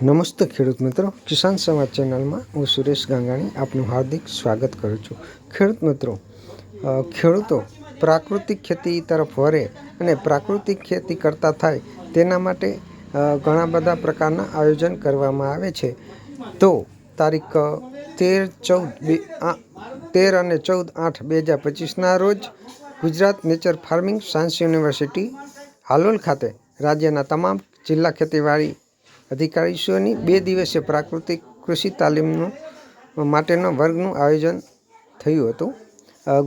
નમસ્તે ખેડૂત મિત્રો. કિસાન સમાજ ચેનલમાં હું સુરેશ ગાંગાણી આપનું હાર્દિક સ્વાગત કરું છું. ખેડૂત મિત્રો ખેડૂતો પ્રાકૃતિક ખેતી તરફ વરે અને પ્રાકૃતિક ખેતી કરતા થાય તેના માટે ઘણા બધા પ્રકારના આયોજન કરવામાં આવે છે. તો તારીખ તેર ચૌદ બે તેર અને ચૌદ આઠ બે હજાર પચીસના રોજ Gujarat nature farming science university Halol ખાતે રાજ્યના તમામ જિલ્લા ખેતીવાડી અધિકારીશ્રીઓની બે દિવસીય પ્રાકૃતિક કૃષિ તાલીમનું માટેનો વર્ગનું આયોજન થયું હતું.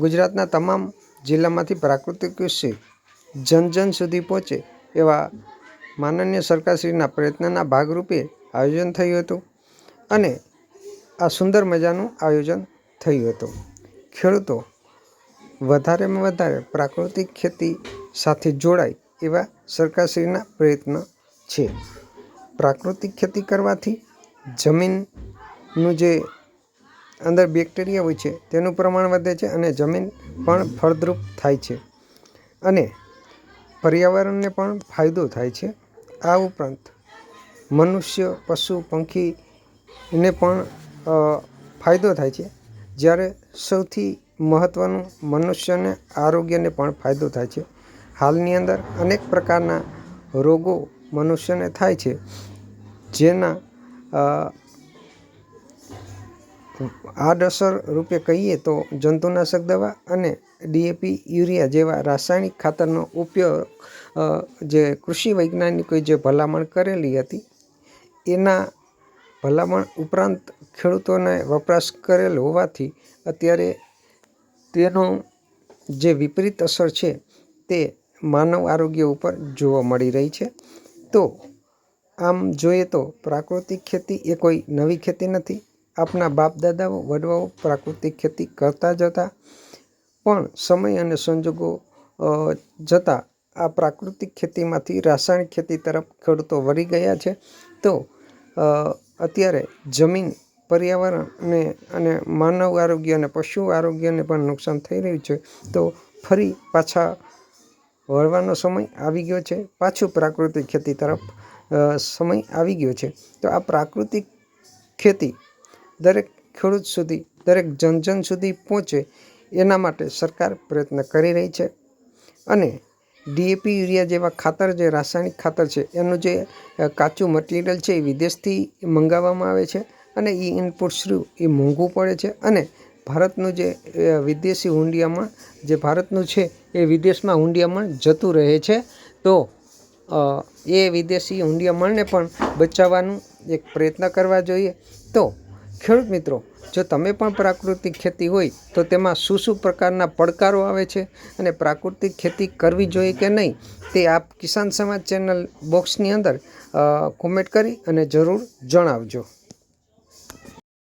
ગુજરાતના તમામ જિલ્લામાંથી પ્રાકૃતિક કૃષિ જન જન સુધી પહોંચે એવા માનનીય સરકારશ્રીના પ્રયત્નના ભાગરૂપે આયોજન થયું હતું અને આ સુંદર મજાનું આયોજન થયું હતું. ખેડૂતો વધારેમાં વધારે પ્રાકૃતિક ખેતી સાથે જોડાય એવા સરકારશ્રીના પ્રયત્ન છે. પ્રાકૃતિક ખેતી કરવાથી જમીનનું જે અંદર બેક્ટેરિયા હોય છે, તેનું પ્રમાણ વધે છે અને જમીન પણ ફળદ્રુપ થાય છે. અને પર્યાવરણને પણ ફાયદો થાય છે. આ ઉપરાંત મનુષ્ય, પશુ, પંખીને પણ ફાયદો થાય છે. જ્યારે સૌથી મહત્ત્વનું મનુષ્યને આરોગ્યને પણ ફાયદો થાય છે. હાલની અંદર અનેક પ્રકારના રોગો મનુષ્યને થાય છે, જેના આડઅસર રૂપે કહીએ તો જંતુનાશક દવા અને ડીએપી યુરિયા જેવા રાસાયણિક ખાતરનો ઉપયોગ જે કૃષિ વૈજ્ઞાનિકોએ જે ભલામણ કરેલી હતી, એના ભલામણ ઉપરાંત ખેડૂતોને વપરાશ કરેલ હોવાથી અત્યારે તેનો જે વિપરીત અસર છે, તે માનવ આરોગ્ય ઉપર જોવા મળી રહી છે. તો આમ જોઈએ તો પ્રાકૃતિક ખેતી એ કોઈ નવી ખેતી નથી. આપણા બાપ દાદાઓ વડવાઓ પ્રાકૃતિક ખેતી કરતા જ હતા. પણ સમય અને સંજોગો જતાં આ પ્રાકૃતિક ખેતીમાંથી રાસાયણિક ખેતી તરફ ખેડૂતો વળી ગયા છે. તો અત્યારે જમીન પર્યાવરણને અને માનવ આરોગ્ય અને પશુ આરોગ્યને પણ નુકસાન થઈ રહ્યું છે. તો ફરી પાછા વળવાનો સમય આવી ગયો છે. પાછું પ્રાકૃતિક ખેતી તરફ સમય આવી ગયો છે. તો આ પ્રાકૃતિક ખેતી દરેક ખેડૂત સુધી, દરેક જન જન સુધી પહોંચે એના માટે સરકાર પ્રયત્ન કરી રહી છે. અને ડીએપી યુરિયા જેવા ખાતર, જે રાસાયણિક ખાતર છે, એનું જે કાચું મટીરિયલ છે એ વિદેશથી મંગાવવામાં આવે છે અને એ ઇનપુટ થ્રુ એ મોંઘું પડે છે. અને ભારતનું જે વિદેશી હુંડિયામાં જે ભારતનું છે એ વિદેશમાં હુંડિયામણ જતું રહે છે. તો એ વિદેશી હુંડિયામણને પણ બચાવવાનું એક પ્રયત્ન કરવા જોઈએ. તો, ખેડૂત મિત્રો, જો તમે પણ પ્રાકૃતિક ખેતી હોય, તો તેમાં શું શું પ્રકારના પડકારો આવે છે અને પ્રાકૃતિક ખેતી કરવી જોઈએ કે નહીં, તે આપ કિસાન સમાજ ચેનલ બોક્સની અંદર કોમેન્ટ કરી અને જરૂર જણાવજો.